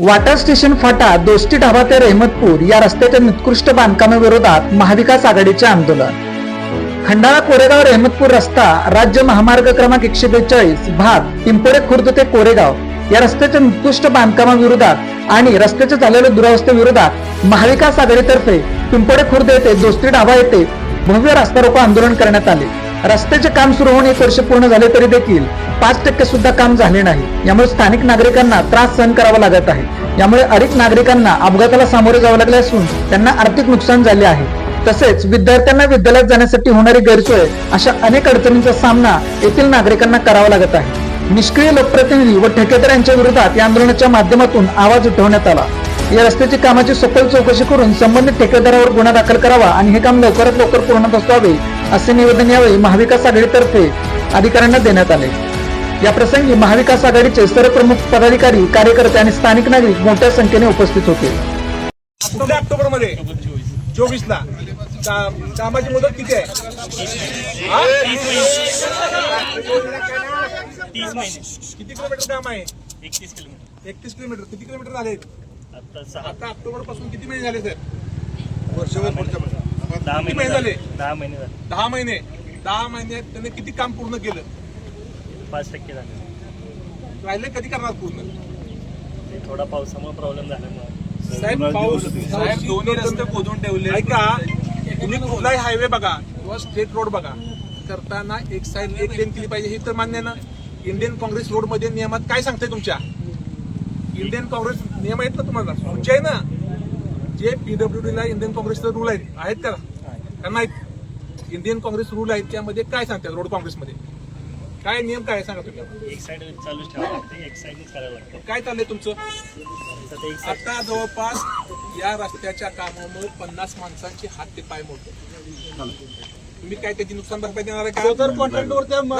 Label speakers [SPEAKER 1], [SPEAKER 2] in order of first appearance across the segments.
[SPEAKER 1] Water station फाटा दोस्ती ढाबा ते रहमतपूर या रस्त्याच्या निकृष्ट बांधकामाविरोधात महाविकास आघाडीचे आंदोलन. खंडाळा कोरेगाव रहमतपूर रस्ता राज्य महामार्ग क्रमांक एकशे बेचाळीस भाग पिंपोडे खुर्द ते कोरेगाव या रस्त्याच्या निकृष्ट बांधकामाविरोधात आणि रस्त्याच्या झालेल्या दुरावस्थेविरोधात महाविकास आघाडीतर्फे पिंपोडे खुर्द येथे दोस्ती ढाबा येथे भव्य रस्ता रोको आंदोलन करण्यात आले. रस्त्याचे काम सुरू होऊन एक वर्ष पूर्ण झाले तरी देखील पाच टक्के सुद्धा काम झाले नाही. यामुळे स्थानिक नागरिकांना त्रास सहन करावा लागत आहे. यामुळे अनेक नागरिकांना अपघाताला सामोरे जावे लागले असून त्यांना आर्थिक नुकसान झाले आहे. तसेच विद्यार्थ्यांना विद्यालयात जाण्यासाठी होणारी गैरसोय अशा अनेक अडचणींचा सामना येथील नागरिकांना करावा लागत आहे. निष्क्रिय लोकप्रतिनिधी व ठेकेदार यांच्या विरोधात या आंदोलनाच्या माध्यमातून आवाज उठवण्यात आला. या रस्त्याची कामाची सखोल चौकशी करून संबंधित ठेकेदारावर गुन्हा दाखल करावा आणि हे काम लवकरात लवकर पूर्णत्वास व्हावे असे निवेदन यावेळी महाविकास आघाडीतर्फे अधिकाऱ्यांना देण्यात आले. या प्रसंगी महाविकास आघाडीचे सर्व प्रमुख पदाधिकारी कार्यकर्ते आणि स्थानिक नागरिक मोठ्या संख्येने उपस्थित होते.
[SPEAKER 2] ऑक्टोबरमध्ये चोवीस ला कामाची मुदत किती आहे?
[SPEAKER 3] तीस महिने.
[SPEAKER 2] किती किलोमीटर काम आहे?
[SPEAKER 3] एकतीस किलोमीटर.
[SPEAKER 2] एकतीस किलोमीटर. किती किलोमीटर झाले?
[SPEAKER 3] आता
[SPEAKER 2] ऑक्टोबरपासून किती महिने झाले सर
[SPEAKER 3] दहा
[SPEAKER 2] किती
[SPEAKER 3] महिने
[SPEAKER 2] महिने
[SPEAKER 3] झाले.
[SPEAKER 2] झाले?
[SPEAKER 3] दहा महिने झाले.
[SPEAKER 2] दहा महिने. दहा महिन्यात त्याने किती काम पूर्ण केलं?
[SPEAKER 3] पाच टक्के झाले.
[SPEAKER 2] राहिले कधी करणार पूर्ण?
[SPEAKER 3] थोडा पावसामुळे प्रॉब्लेम झाल्यामुळे
[SPEAKER 2] साहेब पाऊस साहेब दोन्ही रस्ते खोदून ठेवले ऐका. तुम्ही कुठलाही हायवे बघा किंवा स्टेट रोड बघा. करताना एक साईड एक लेन केली पाहिजे हे तर मान्य ना. इंडियन काँग्रेस रोडमध्ये नियमात काय सांगते तुमच्या? इंडियन काँग्रेस नियम आहेत ना तुम्हाला? तुमचे आहे ना? जे पीडब्ल्यूडी ला इंडियन काँग्रेसचे रूल आहेत. आहेत का? का नाहीत? इंडियन काँग्रेस रूल आहेत त्यामध्ये काय सांगतात रोड काँग्रेसमध्ये? काय नियम काय सांगा तुम्ही?
[SPEAKER 3] एक साईड एक
[SPEAKER 2] काय चाललंय तुमचं? आता जवळपास या रस्त्याच्या कामामुळे पन्नास माणसांचे हात ते पाय मोडले. तुम्ही काय त्याची नुकसान भरपाई देणार आहे का?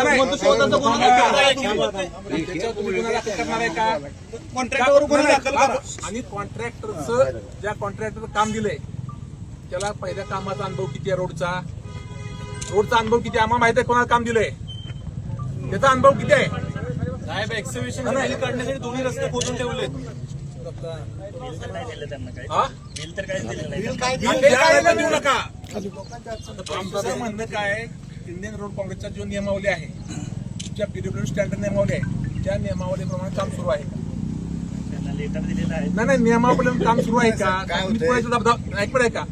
[SPEAKER 2] नाही, नाही. त्याच्यावर तुम्ही गुन्हा दाखल करणार आहे का? कॉन्ट्रॅक्टवर गुन्हा दाखल करा. आणि कॉन्ट्रॅक्टरचं ज्या कॉन्ट्रॅक्टरचं काम दिलंय त्याला पहिल्या कामाचा अनुभव किती आहे रोडचा? रोडचा अनुभव किती आहे? आम्हाला माहीत आहे कोणाला काम दिलंय. त्याचा अनुभव किती आहे?
[SPEAKER 4] साहेब एक्सिबिशन काढण्यासाठी दोन्ही रस्ते खोदून ठेवलेत.
[SPEAKER 3] बिल तर नाही दिलं त्यांना काय
[SPEAKER 2] हा?
[SPEAKER 3] बिल तर काहीच दिलं नाही.
[SPEAKER 2] बिल द्यायला देऊ नका. आमचं म्हणणं काय इंडियन रोड काँग्रेसचा जो नियमावली आहे ज्या पीडब्ल्यू स्टँडर्ड नियमावली आहे त्या नियमावलीप्रमाणे काम सुरू आहे.
[SPEAKER 3] त्यांना लेटर दिलेलं आहे.
[SPEAKER 2] नाही नाही नियमावलीप्रमाणे काम सुरू आहे का? ऐकपड आहे का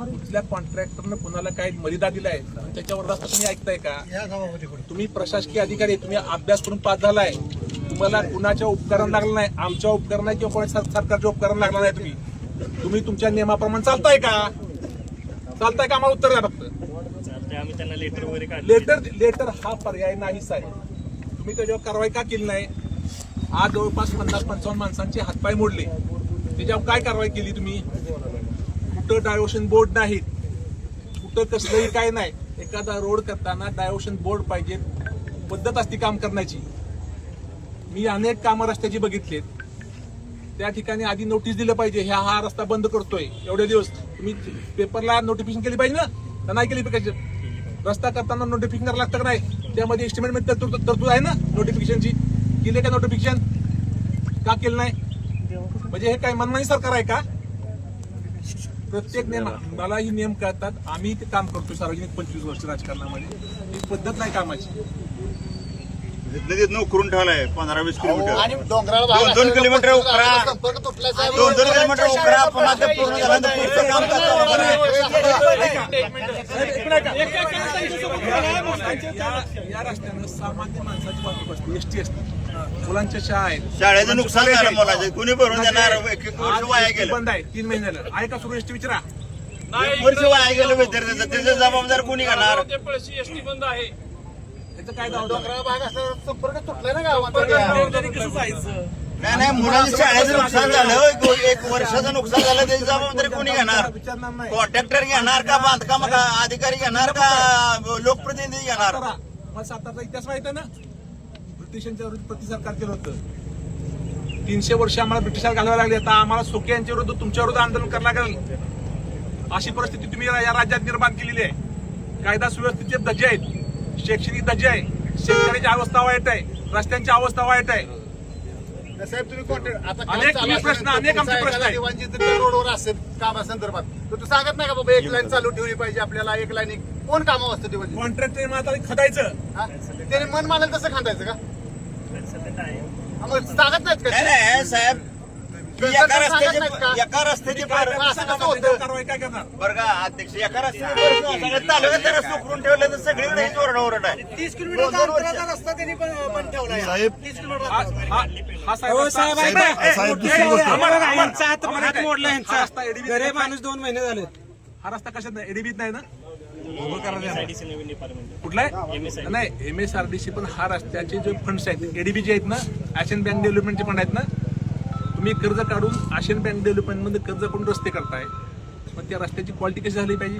[SPEAKER 2] कुठल्या कॉन्ट्रॅक्टरनं कुणाला काही मर्यादा दिला आहे त्याच्यावर रस्ता तुम्ही ऐकताय का? तुम्ही प्रशासकीय अधिकारी तुम्ही अभ्यास करून पास झालाय. तुम्हाला कुणाच्या उपकरण लागलं नाही? आमच्या उपकरण नाही किंवा कोणाच्या सर- सरकारच्या उपकरण लागलं नाही तुम्ही. तुम्ही तुमच्या नियमाप्रमाणे चालताय का? चालताय का? आम्हाला उत्तर द्या फक्त.
[SPEAKER 3] चालते आम्ही त्यांना लेटर
[SPEAKER 2] लेटर लेटर हा पर्याय नाहीच आहे तुम्ही त्याच्यावर कारवाई का केली नाही? आज जवळपास पन्नास पंचावन्न माणसांचे हातपाय मोडले. त्याच्यावर काय कारवाई केली तुम्ही? कुठं डायव्हर्शन बोर्ड नाहीत? कुठं कसलंही काय नाही. एखादा रोड करताना डायव्हर्शन बोर्ड पाहिजे पद्धत असते काम करण्याची. मी अनेक कामं रस्त्याची बघितलीत. त्या ठिकाणी आधी नोटीस दिलं पाहिजे ह्या हा रस्ता बंद करतोय एवढे दिवस. तुम्ही पेपरला नोटिफिकेशन केली पाहिजे ना? तर नाही केली पाहिजे? रस्ता करताना नोटिफिकेशन करायला लागतं का नाही? त्यामध्ये एस्टिमेट तरतूद आहे ना नोटिफिकेशनची केले का नोटिफिकेशन का केलं नाही? म्हणजे हे काय मनमानी सरकार आहे का? प्रत्येक नियम मला ही नियम कळतात. आम्ही ते काम करतो सार्वजनिक पंचवीस वर्ष राजकारणामध्ये. ही पद्धत नाही कामाची.
[SPEAKER 5] नदीत उकरून ठेवलाय पंधरा वीस किलोमीटर.
[SPEAKER 6] आणि डोंगराळ
[SPEAKER 5] दोन किलोमीटर उकरा.
[SPEAKER 6] संपर्क तुटला साहेब.
[SPEAKER 5] दोन दोन किलोमीटर उकरा. पुन्हा ते पूर्ण झाल्यानंतर पुढचं काम करता
[SPEAKER 2] या या रस्त्यानं सामान्य माणसाची वाहतूक असते एसटी असते. मुलांच्या शाळा आहेत.
[SPEAKER 5] शाळेचं नुकसान झालं मुलाचं. कोणी भरून देणार? एक एक वर्ष वाया गेलं.
[SPEAKER 2] बंद आहे. तीन महिने झालं. आहे का सुरू एसटी? विचारा.
[SPEAKER 5] एक वर्ष वाया गेलं विद्यार्थ्याचं. त्याचं जबाबदार कोणी घेणार?
[SPEAKER 2] त्याचं काय दावा
[SPEAKER 6] डोंगराळ भाग असं संपर्क तुटलाय ना गावात
[SPEAKER 5] नाही नाही मुलांच्या शाळेचं नुकसान झालं एक- एक वर्षाचं नुकसान झालं त्याची जबाबदारी कोणी घेणार?
[SPEAKER 2] विचारणार नाही.
[SPEAKER 5] कॉन्ट्रॅक्टर घेणार का बांधकाम का अधिकारी घेणार का लोकप्रतिनिधी घेणार?
[SPEAKER 2] करा. मला सातारचा इतिहास माहीत आहे ना? ब्रिटिशांच्या विरुद्ध प्रतिसरकार केलं होतं? तीनशे वर्ष आम्हाला ब्रिटिशात घालवायला लागले. आता आम्हाला सोके यांच्या विरुद्ध तुमच्या विरुद्ध आंदोलन करायला लागेल. अशी परिस्थिती तुम्ही या या राज्यात निर्माण केलेली आहे. कायदा सुव्यवस्थेचे धजे आहेत. शैक्षणिक धजे आहे. शेतकऱ्याची अवस्था वाईट आहे. रस्त्यांची अवस्था वाईट आहे.
[SPEAKER 6] साहेब तुम्ही कॉन्ट्रॅक्ट आता काम
[SPEAKER 2] अनेक
[SPEAKER 6] चालू
[SPEAKER 2] प्रश्न,
[SPEAKER 6] असेल,
[SPEAKER 2] अनेक आमचे प्रश्न आहेत.
[SPEAKER 6] जर रोडवर असेल कामासंदर्भात. तर तू सांगत नाही का बाबा एक लाईन चालू ठेवली पाहिजे आपल्याला एक लाईन कोण कामावर असतं दिवाणजी
[SPEAKER 2] कॉन्ट्रॅक्टर मात्र खदायचं.
[SPEAKER 6] हा? त्याने मन मानेल तसं खांदायचं का?
[SPEAKER 3] सध्या काय
[SPEAKER 6] हा, मग सांगत नाहीत
[SPEAKER 5] नाही
[SPEAKER 6] का
[SPEAKER 5] नाही साहेब. एका रस्त्याचे
[SPEAKER 6] का?
[SPEAKER 5] एका रस्त्याचे?
[SPEAKER 2] त्याच्यावर कारवाई काय करणार?
[SPEAKER 5] बरं का अध्यक्ष एका रस्त्याचे तालुक्यात रस्ते उकरून ठेवले तर सगळीकडे हीच ओरडाओरड आहे.
[SPEAKER 4] तीस किलोमीटरचा अंतराचा रस्ता त्यांनी पण ठेवला
[SPEAKER 7] साहेब
[SPEAKER 4] तीस किलोमीटर
[SPEAKER 2] हा साहेब
[SPEAKER 4] हात? मोडला. माणूस दोन महिने झाले
[SPEAKER 2] हा रस्ता कशात नाही एडीबीत नाही ना? कुठला आहे. नाही M S R D C पण हा रस्त्याचे जे फंड्स आहेत एडीबी जे आहेत ना आशियन बँक डेव्हलपमेंटचे फंड आहेत ना तुम्ही कर्ज काढून आशियन बँक डेव्हलपमेंटमध्ये कर्ज करून रस्ते करताय? मग त्या रस्त्याची क्वालिटी कशी झाली पाहिजे?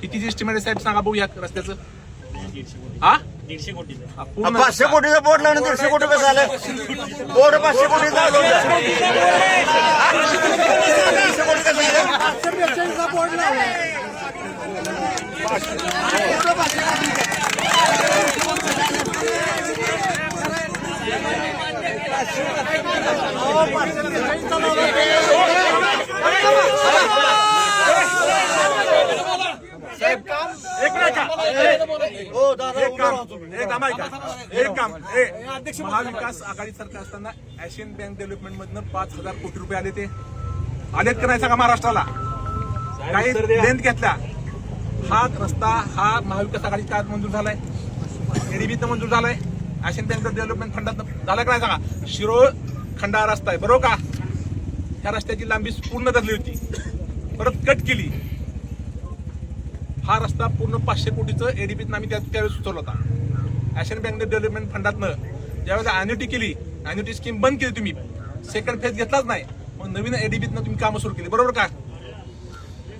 [SPEAKER 2] कितीची एस्टिमेट आहे? साहेब सांगा बघू या रस्त्याचं.
[SPEAKER 3] कोटी
[SPEAKER 2] हा
[SPEAKER 3] दीडशे
[SPEAKER 5] पाचशे. कोटीचा बोर्ड लावून दीडशे कोटी कसं आलं बोर्ड पाचशे कोटीचा दीडशे कोटी कसं आलं
[SPEAKER 2] एक मिनिट काम एक एक काम महाविकास आघाडी सरकार असताना एशियन बँक डेव्हलपमेंट मधनं पाच हजार कोटी रुपये आले ते आलेत का नाही सांगा महाराष्ट्राला काही लेंथ घेतल्या हा रस्ता हा महाविकास आघाडीच्या आज मंजूर झालाय एडीबीत मंजूर झालाय आशियन बँक डेव्हलपमेंट फंडात झाला का नाही सांगा? शिरोळ खंडा रस्ता आहे बरोबर का? ह्या रस्त्याची लांबी पूर्ण धरली होती. परत कट केली. हा रस्ता पूर्ण पाचशे कोटीचं एडीपीत आम्ही त्या त्यावेळेस सुचवला होता. आशियन बँक डेव्हलपमेंट फंडातनं ज्यावेळेला अॅन्युटी केली अॅन्युटी स्कीम बंद केली तुम्ही. सेकंड फेज घेतलाच नाही. मग नवीन एडीपीतनं तुम्ही कामं सुरू केली. बरोबर का?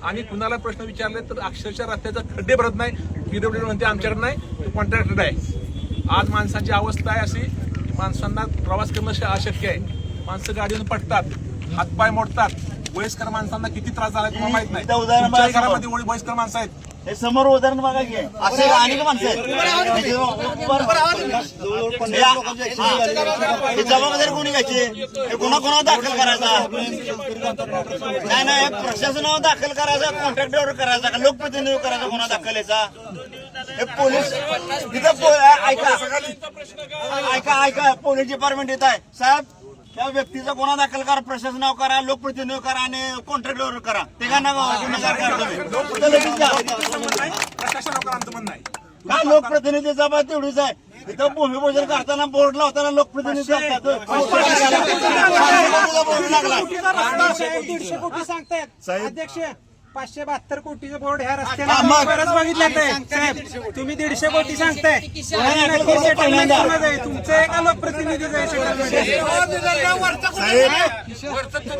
[SPEAKER 2] आणि कुणाला प्रश्न विचारले तर अक्षरशः रस्त्याचा खड्डे भरत नाही. पीडब्ल्यू म्हणते आमच्याकडे नाही तो कॉन्ट्रॅक्टर आहे. आज माणसाची अवस्था आहे अशी की माणसांना प्रवास करणं अशक्य आहे माणसं गाडीवर पडतात हातपाय मोडतात वयस्कर माणसांना किती त्रास झाला तुम्हाला माहीत नाही तुमच्याही. घरामध्ये वय- वयस्कर माणसं आहेत
[SPEAKER 5] हे समोर उदाहरण बघा की असे अनेक माणसं आहेत हे हा. हे जबाबदारी कोणी घ्यायची हे कोणा कोणावर दाखल करायचा नाही नाही हे प्रशासनावर दाखल करायचा कॉन्ट्रॅक्टवर करायचा का लोकप्रतिनिधी करायचा कोणा दाखल याचा हे पोलीस तिथं पो- ऐका. ऐका ऐका. पोलीस डिपार्टमेंट येत आहे. साहेब त्या व्यक्तीचा गुन्हा दाखल करा प्रशासनावर करा लोकप्रतिनिधी करा आणि कॉन्ट्रॅक्टवर करा. ते का गुन्हेगार करा तुम्ही तिथं लगेच घ्या.
[SPEAKER 2] प्रशासन लोकांचं म्हणणं आहे
[SPEAKER 5] का लोकप्रतिनिधी जबाब तेवढीच आहे. इथं भूमिपूजन करताना बोर्ड लावताना लोकप्रतिनिधी असतात. बोर्ड लागला
[SPEAKER 4] दीडशे कोटी सांगतायत.
[SPEAKER 7] साहेब.
[SPEAKER 4] अध्यक्ष पाचशे बहात्तर कोटीचं बोर्ड ह्या
[SPEAKER 5] हा,
[SPEAKER 4] रस्त्याला. बरंच बघितलं साहेब तुम्ही दीडशे कोटी सांगताय? तुमचं आहे? का लोकप्रतिनिधीचं आहे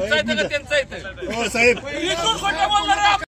[SPEAKER 4] settlement?
[SPEAKER 7] साहेब. हो साहेब